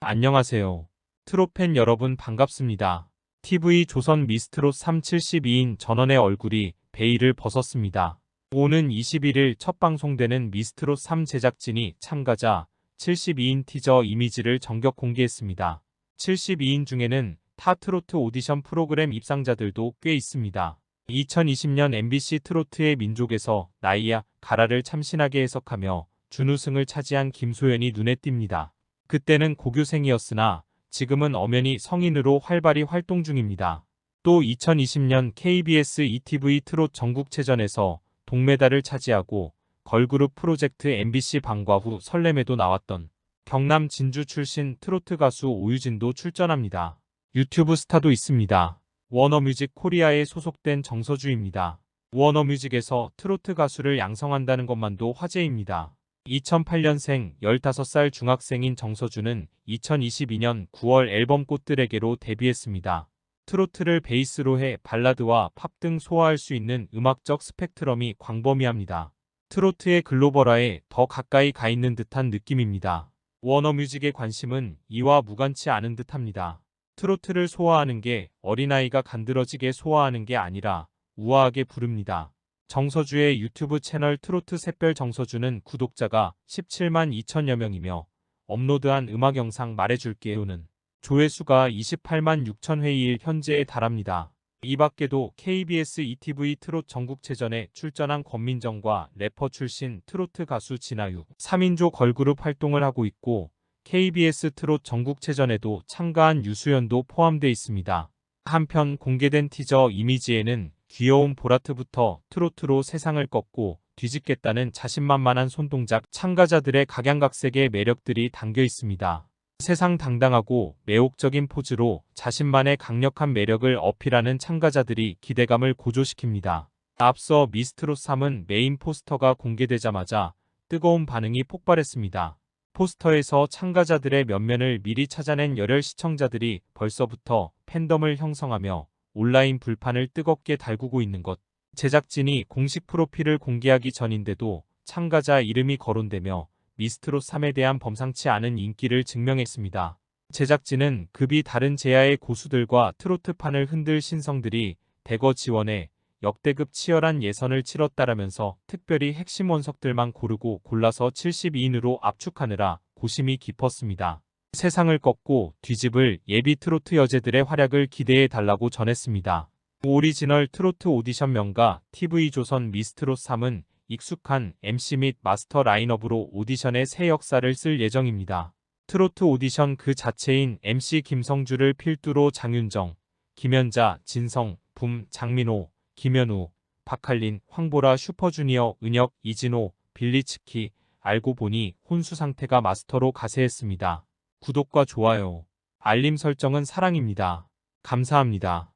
안녕하세요. 트롯팬 여러분 반갑습니다. TV 조선 미스트롯 372인 전원의 얼굴이 베일을 벗었습니다. 오는 21일 첫 방송되는 미스트롯 3 제작진이 참가자 72인 티저 이미지를 전격 공개했습니다. 72인 중에는 타 트로트 오디션 프로그램 입상자들도 꽤 있습니다. 2020년 MBC 트로트의 민족에서 나이야 가라를 참신하게 해석하며 준우승을 차지한 김소연이 눈에 띕니다. 그때는 고교생이었으나 지금은 엄연히 성인으로 활발히 활동 중입니다. 또 2020년 KBS ETV 트롯 전국체전에서 동메달을 차지하고 걸그룹 프로젝트 MBC 방과 후 설렘에도 나왔던 경남 진주 출신 트로트 가수 오유진도 출전합니다. 유튜브 스타도 있습니다. 워너뮤직 코리아에 소속된 정서주입니다. 워너뮤직에서 트로트 가수를 양성한다는 것만도 화제입니다. 2008년생 15살 중학생인 정서주는 2022년 9월 앨범 꽃들에게로 데뷔했습니다. 트로트를 베이스로 해 발라드와 팝 등 소화할 수 있는 음악적 스펙트럼이 광범위합니다. 트로트의 글로벌화에 더 가까이 가 있는 듯한 느낌입니다. 워너뮤직의 관심은 이와 무관치 않은 듯합니다. 트로트를 소화하는 게 어린아이가 간드러지게 소화하는 게 아니라 우아하게 부릅니다. 정서주의 유튜브 채널 트로트 샛별 정서주는 구독자가 17만 2천여 명이며 업로드한 음악 영상 말해줄게요는 조회수가 28만 6천 회일 현재에 달합니다. 이 밖에도 KBS ETV 트롯 전국체전에 출전한 권민정과 래퍼 출신 트로트 가수 진아유, 3인조 걸그룹 활동을 하고 있고 KBS 트롯 전국체전에도 참가한 유수연도 포함되어 있습니다. 한편 공개된 티저 이미지에는 귀여운 보라트부터 트로트로 세상을 꺾고 뒤집겠다는 자신만만한 손동작 참가자들의 각양각색의 매력들이 담겨 있습니다. 세상 당당하고 매혹적인 포즈로 자신만의 강력한 매력을 어필하는 참가자들이 기대감을 고조시킵니다. 앞서 미스트롯 3은 메인 포스터가 공개되자마자 뜨거운 반응이 폭발했습니다. 포스터에서 참가자들의 면면을 미리 찾아낸 열혈 시청자들이 벌써부터 팬덤을 형성하며 온라인 불판을 뜨겁게 달구고 있는 것. 제작진이 공식 프로필을 공개하기 전인데도 참가자 이름이 거론되며 미스트롯 3에 대한 범상치 않은 인기를 증명했습니다. 제작진은 급이 다른 제야의 고수들과 트로트판을 흔들 신성들이 대거 지원해 역대급 치열한 예선을 치렀다라면서 특별히 핵심 원석들만 고르고 골라서 72인으로 압축하느라 고심이 깊었습니다. 세상을 꺾고 뒤집을 예비 트로트 여제들의 활약을 기대해 달라고 전했습니다. 오리지널 트로트 오디션 명가 TV조선 미스트롯 3은 익숙한 MC 및 마스터 라인업으로 오디션의 새 역사를 쓸 예정입니다. 트로트 오디션 그 자체인 MC 김성주를 필두로 장윤정, 김연자, 진성, 붐, 장민호, 김현우, 박할린, 황보라 슈퍼주니어, 은혁, 이진호, 빌리츠키, 알고 보니 혼수 상태가 마스터로 가세했습니다. 구독과 좋아요, 알림 설정은 사랑입니다. 감사합니다.